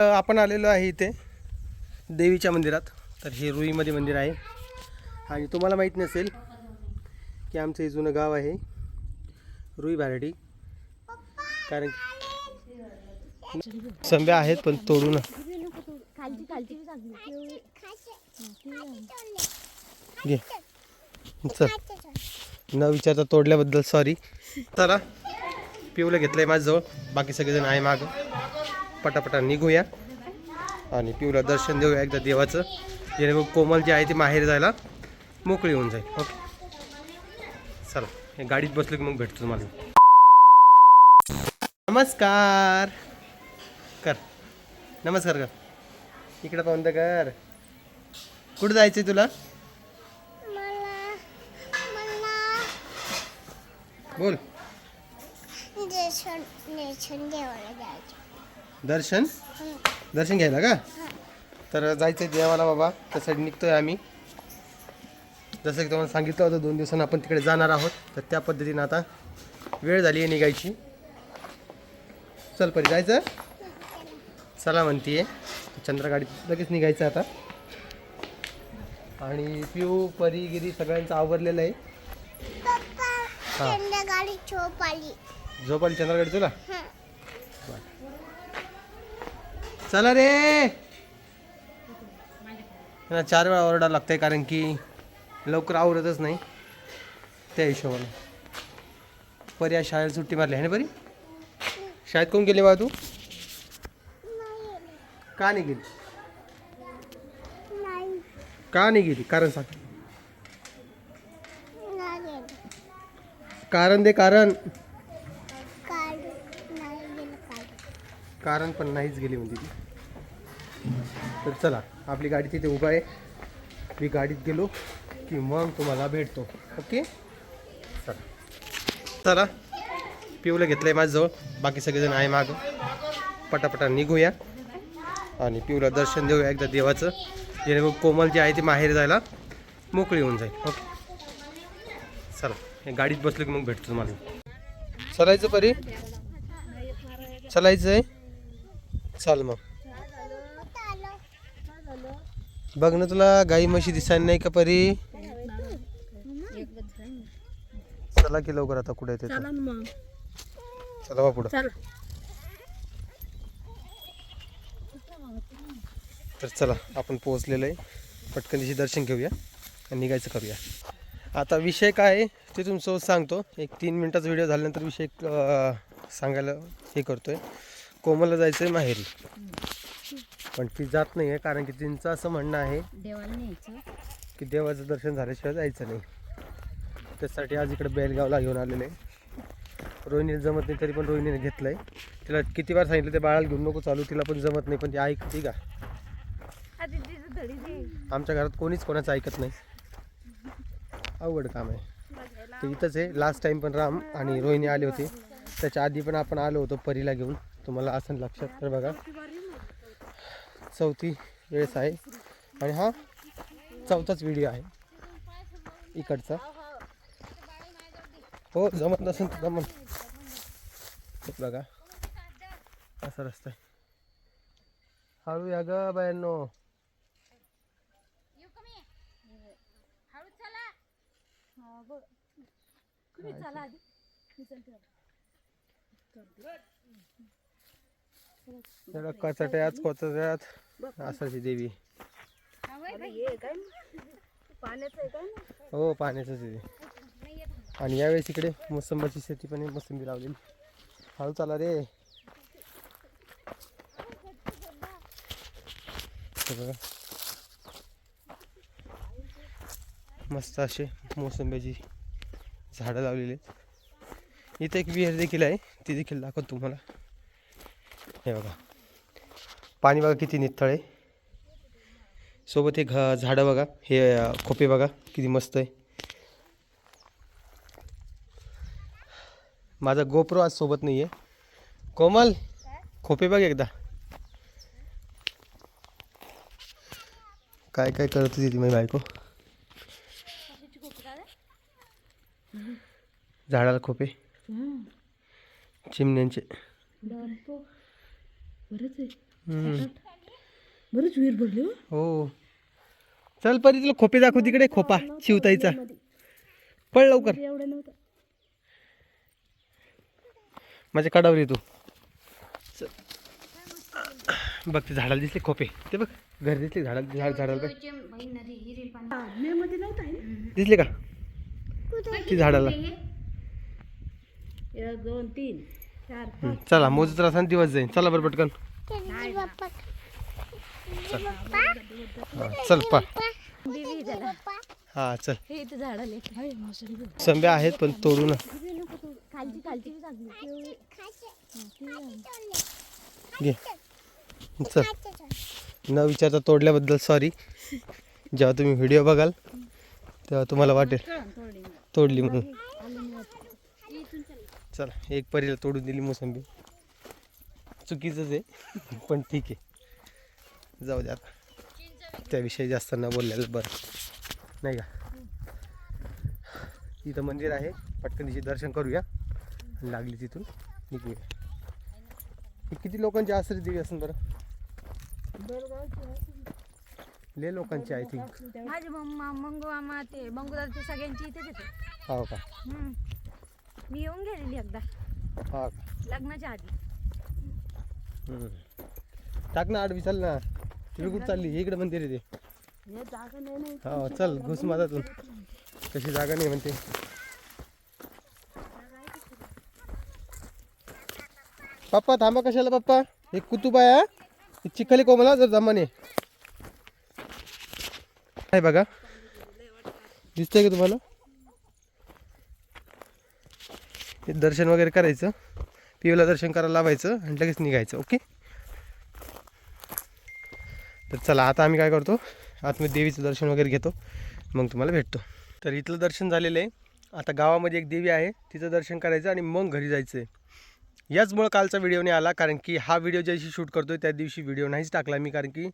आपण आलेलो आहे इथे देवीच्या मंदिरात. तर हे रुईमध्ये मंदिर आहे. आणि तुम्हाला माहीत नसेल की आमचं हे जुनं गाव आहे रुई भारडी. कारण संब्या आहेत पण तोडून ना. घे. चल. न विचारता तोडल्याबद्दल सॉरी चला. पिवलं घेतलं आहे माझ्याजवळ. बाकी सगळेजण आहे मागं. पटापटा निघूया. आणि पिवला दर्शन देऊया एकदा देवाचं. जेणेकरून कोमल जी आहे ती माहेर जायला मोकळी होऊन जाईल. ओके. चला हे गाडीत बसलो की मग भेटतो तुम्हाला. नमस्कार. कर. नमस्कार कर. इकडं पाहून तर कर. कुठं जायचं तुला? बोल. जायचं. दर्शन? दर्शन घ्यायला का? तर जायचं आहे देवाला बाबा. त्यासाठी निघतोय आम्ही. जसं की तुम्हाला सांगितलं होतं दोन दिवसांनी आपण तिकडे जाणार आहोत. तर त्या पद्धतीनं आता वेळ झाली आहे निघायची. चल परी जायचं? चला म्हणतीये. चंद्र गाडीत लगेच निघायचं आता. आणि पिऊ परी गिरी सगळ्यांचं आवरलेलं आहे. हा. संध्याकाळी झोप आली झोप आली चंद्र गाडी तुला. चला रे. त्यांना चार वेळा ओरडा लागतंय कारण की लवकर आवरतच नाही. त्या हिशोबाने. परी आज शाळेला सुट्टी मारली आहे ना परी? शाळेत कोण गेली बा तू? का नाही गेली? का नाही गेली? कारण सांग. कारण दे कारण. कारण पण नाहीच गेली म्हणजे ती. तर चला आपली गाडी तिथे उभा आहे. मी गाडीत गेलो की मग तुम्हाला भेटतो. ओके? चला. चला. पिवलं घेतलं आहे माझ्याजवळ. बाकी सगळेजण आहे मागं. पटापटा निघूया. आणि पिवला दर्शन देऊया एकदा देवाचं. जेणेकरून कोमल जे आहे ते माहेर जायला मोकळी होऊन जाईल. ओके? चला. हे गाडीत बसलं की मग भेटतो तुम्हाला. चलायचं परी? चलायचं आहे चाल मग. बघ ना तुला गाई म्हशी दिसायला नाही का परी? चला की लवकर आता कुठे येते चला बा पुढं. तर चला आपण पोहोचलेलो आहे. पटकन दर्शन घेऊया आणि निघायचं करूया. आता विषय काय आहे ते तुमचं सांगतो. एक तीन मिनटाचा व्हिडिओ झाल्यानंतर विषय सांगायला हे करतोय. कोमलला जायचं आहे माहेरी. पण ती जात नाही आहे कारण की तिचं असं म्हणणं आहे देवाला न्यायचं. की देवाचं दर्शन झाल्याशिवाय जायचं नाही. त्यासाठी आज इकडे बेलगावला घेऊन आलेले रोहिणीला जमत नाही तरी पण रोहिणीने घेतलं आहे तिला किती वेळा सांगितलं ते बाळाला घेऊन नको चालू तिला पण जमत नाही पण ती ऐकते का आमच्या घरात कोणीच कोणाचं ऐकत नाही. अवघड काम आहे. ते इथंच आहे लास्ट टाइम पण राम आणि रोहिणी आले होते. त्याच्या आधी पण आपण आलो होतो परीला घेऊन. तुम्हाला असं लक्षात तर बघा. चौथी वेळेस आहे. आणि हा चौथाच व्हिडिओ आहे. इकडचा. हो जमत नसेल तर जमत बघा. असा रस्ता आहे. हळू या ग बायांनो त्याला कचट्यात कोचट्यात असाची देवी. हो पाण्याचं आहे आणि यावेळेस इकडे मोसंबाची शेती पण मोसंबी लावलेली. हळू चाला रे. बघा. मस्त असे मोसंब्याची झाडं लावलेली आहेत. इथे एक विहीर देखील आहे ती देखील दाखवतो तुम्हाला. हे बघा. पाणी बघा किती नितळ आहे. सोबत हे घ- झाडं बघा. हे खोपे बघा. किती मस्त आहे. माझा गोप्रो आज सोबत नाही आहे कोमल खोपे बघ एकदा. काय काय करत होती ती माझी बायको? झाडाला खोपे. चिमण्यांचे. बरंच आहे. हम्म. बरंच विहीर भरली हो. हो. चल परी तुला खोपे दाखव तिकडे खोपा शिवताईचा. पळ लवकर. एवढं नव्हतं माझ्या कडावर येतो. बघ ते झाडाला दिसले खोपे. ते बघ घरी दिसले झाडाला झाड झाडाला? दिसले का? ती झाडाला. एक दोन तीन. हम्म, चला मोजत राहा दिवस जाईल चला बरं पटकन. हा, चल पा. हा चल. हे इथे बघ. संब्या आहेत पण तोडू ना. खालची खालची बी चांगली. घे. चल. न विचारता तोडल्याबद्दल सॉरी जेव्हा तुम्ही व्हिडिओ बघाल तेव्हा तुम्हाला वाटेल. तोडली म्हणून. चला एक परीला तोडून दिली मोसंबी. चुकीचंच आहे पण ठीक आहे. जाऊ द्या आता. त्याविषयी जास्त न बोललेलं बरं. नाही का? इथं मंदिर आहे पटकन तिचे दर्शन करूया. लागली तिथून निघूया. किती लोकांची आश्रय देवी असेल बरं? लय लोकांची आय थिंक माझी मम्मा मंगू मामा ते मंगूदाचे सगळ्यांची इथेच येते हो का. मी येऊन गेलेली एकदा. हा. का लग्नाच्या आधी. हम्म. टाक ना आडवी चल ना. तुम्ही कुठं चालली? इकडे मंदिर आहे ते. हे जागा नाही नाही. हो चल घुस माझातून कशी जागा नाही म्हणते. पप्पा थांबा कशाला पप्पा? एक कुतुब आहे हा. हे चिखली कोमला जर जमाने. आहे बघा. दिसतंय का तुम्हाला? ते दर्शन वगैरे करायचं. पिवला दर्शन करायला लावायचं आणि लगेच निघायचं ओके? तर चला आता आम्ही काय करतो? आतमध्ये देवीचं दर्शन वगैरे घेतो. मग तुम्हाला भेटतो. तर इथलं दर्शन झालेलं आहे. आता गावामध्ये एक देवी आहे तिचं दर्शन करायचं आणि मग घरी जायचं आहे याचमुळं कालचा व्हिडिओ नाही आला कारण की हा व्हिडिओ ज्या दिवशी शूट करतो त्या दिवशी व्हिडिओ नाहीच टाकला मी कारण की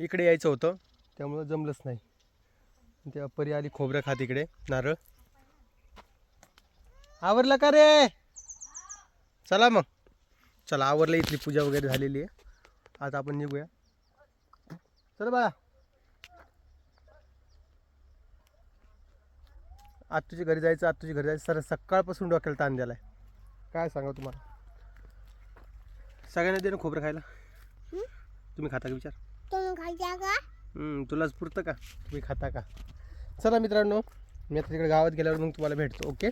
इकडे यायचं होतं. त्यामुळं जमलंच नाही. त्या परी आली खोबरं खात इकडे नारळ. आवरलं का रे? चला मग. चला आवरलं इथली पूजा वगैरे झालेली आहे. आता आपण निघूया. चल बाळा. आज तुझ्या घरी जायचं आज तुझ्या घरी जायचं. सर सकाळपासून डोक्याला ताण द्यालाय काय सांगा तुम्हाला? सगळ्यांना दे ना खोबरं खायला. तुम्ही खाता का विचार? तुलाच पुरतं का? तुम्ही खाता का? चला मित्रांनो मी आता तिकडे गावात गेल्यावर मग तुम्हाला भेटतो ओके?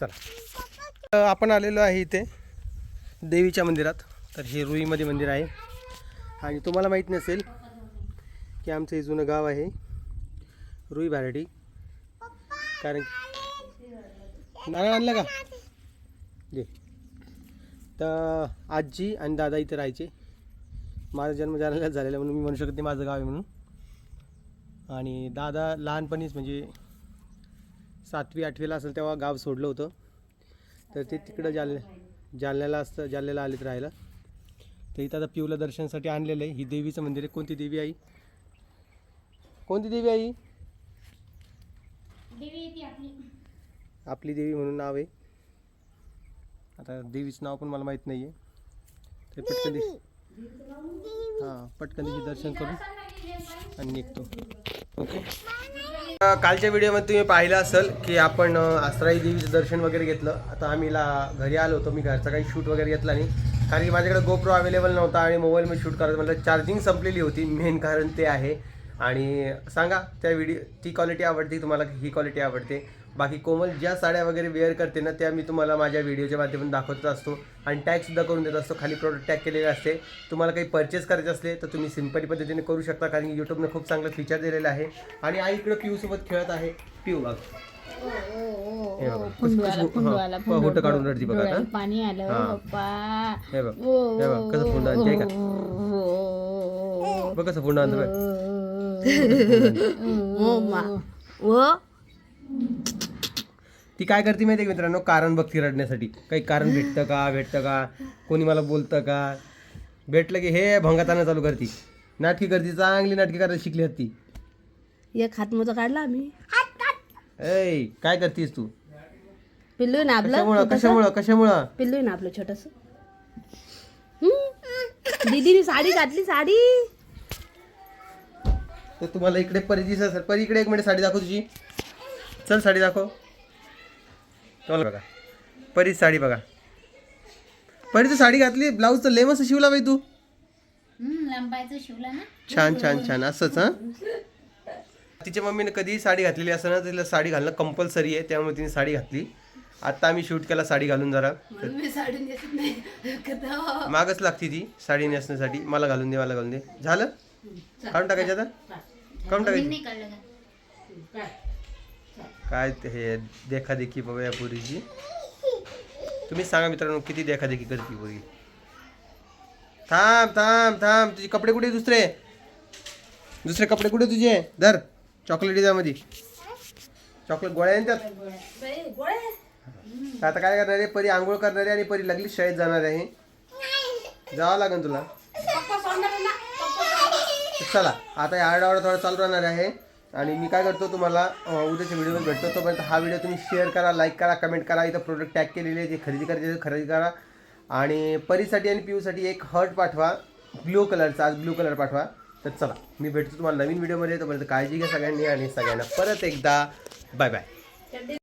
चला. आपण आलेलो आहे इथे देवीच्या मंदिरात. तर हे रुईमध्ये मंदिर आहे. आणि तुम्हाला माहीत नसेल की आमचं हे जुनं गाव आहे रुई भारडी. कारण नारळ आणलं का? जे तर आजी आणि दादा इथे राहायचे. माझा जन्म जाण्यालाच झालेला म्हणून मी म्हणू शकत नाही माझं गाव आहे म्हणून. आणि दादा लहानपणीच म्हणजे सातवी आठवीला असेल तेव्हा गाव सोडलं होतं तर ते तिकडं जालन्या जालन्याला असतं जालन्याला आलेत राहायला तर इथं आता पिवलं दर्शनासाठी आणलेलं आहे ही देवीचं मंदिर आहे कोणती देवी आई कोणती देवी आई आपली देवी म्हणून नाव आहे आता देवीचं नाव पण मला माहीत नाही आहे तर पटकन हां पटकन दर्शन करून आणि निघतो. ओके. कालच्या व्हिडिओमध्ये तुम्ही पाहिलं असेल की आपण आसराई देवीचं दर्शन वगैरे घेतलं. आता आम्हीला घरी आलो होतो. मी घरचा काही शूट वगैरे घेतला नाही. कारण की माझ्याकडे गोप्रो अवेलेबल नव्हता आणि मोबाईलमध्ये शूट करायचं म्हटलं चार्जिंग संपलेली होती. मेन कारण ते आहे. आणि सांगा त्या व्हिडिओ ती क्वालिटी आवडते? तुम्हाला ही क्वालिटी आवडते? बाकी कोमल ज्या साड्या वगैरे वेअर करते ना त्या मी तुम्हाला माझ्या व्हिडिओच्या माध्यमातून दाखवत असतो. आणि टॅगसुद्धा करून देत असतो. खाली प्रोडक्ट टॅग केलेले असते. तुम्हाला काही परचेस करायचे असले तर तुम्ही सिम्पली पद्धतीने करू शकता. कारण की यूट्यूबने खूप चांगलं फीचर दिलेलं आहे. आणि आई इकडं पिऊसोबत खेळत आहे. पिऊ बघ. हे हा, होटं काढून रडती बघा आता. पाणी आलं. हा. हे बघ. हे. बघ कसं फुंड आणते का बघ कसं आणतं बघ. ती काय करते माहिती मित्रांनो? कारण बघती रडण्यासाठी. काही कारण भेटतं का? भेटतं का? कोणी मला बोलतं का? भेटलं की हे भंगाताना चालू करती. नाटकी करती चांगली नाटकी करायला शिकली होती एक हातमोजा काढला आम्ही. ऐ काय करतीस तू? पिल्लू आहे ना आपलं? कशामुळं कशामुळं कशामुळं? पिल्लू आहे ना आपलं छोटस? दीदीने साडी घातली साडी. तर तुम्हाला इकडे परी दिसत असेल. परी इकडे एक मिनिट साडी दाखव तुझी. चल साडी दाखव. तुम्हाला बघा. परी साडी बघा. परी तू साडी घातली ब्लाऊज तर लय मस्त शिवला बाई तू. लंबायचं शिवला ना. छान छान छान. असंच हां? तिच्या मम्मीने कधी साडी घातलेली असं ना तिला साडी घालणं कंपल्सरी आहे त्यामुळे तिने साडी घातली. आता आम्ही शूट केला साडी घालून जरा. मागच लागती ती साडी नेसण्यासाठी. मला घालून दे मला घालून दे. झालं? काढून टाकायचं आता? काढून टाकायचं? काय ते हे देखादेखी बघा या पोरीची. तुम्ही सांगा मित्रांनो किती देखादेखी करते पोरी? थांब थांब थांब तुझे कपडे कुठे दुसरे? दुसरे कपडे कुठे तुझे? धर चॉकलेट त्यामध्ये चॉकलेट गोळ्या त्यात. आता काय करणार आहे? परी आंघोळ करणार आहे आणि परी लागली शाळेत जाणार आहे. जावं लागेल तुला. चला आता या आरडाओरडा थोडा चालू राहणार आहे. आणि मी काय करतो तुम्हाला उद्याच्या व्हिडिओमध्ये भेटतो. तोपर्यंत हा व्हिडिओ तुम्ही शेअर करा लाईक करा कमेंट करा. इथं प्रोडक्ट टॅग केलेले आहे जे खरेदी करायचे खरेदी करा. आणि परीसाठी आणि पिऊसाठी एक हर्ट पाठवा ब्लू कलरचा आज ब्लू कलर पाठवा. तर चला मी भेटतो तुम्हाला नवीन व्हिडिओमध्ये तोपर्यंत काळजी घ्या सगळ्यांनी आणि सगळ्यांना परत एकदा बाय बाय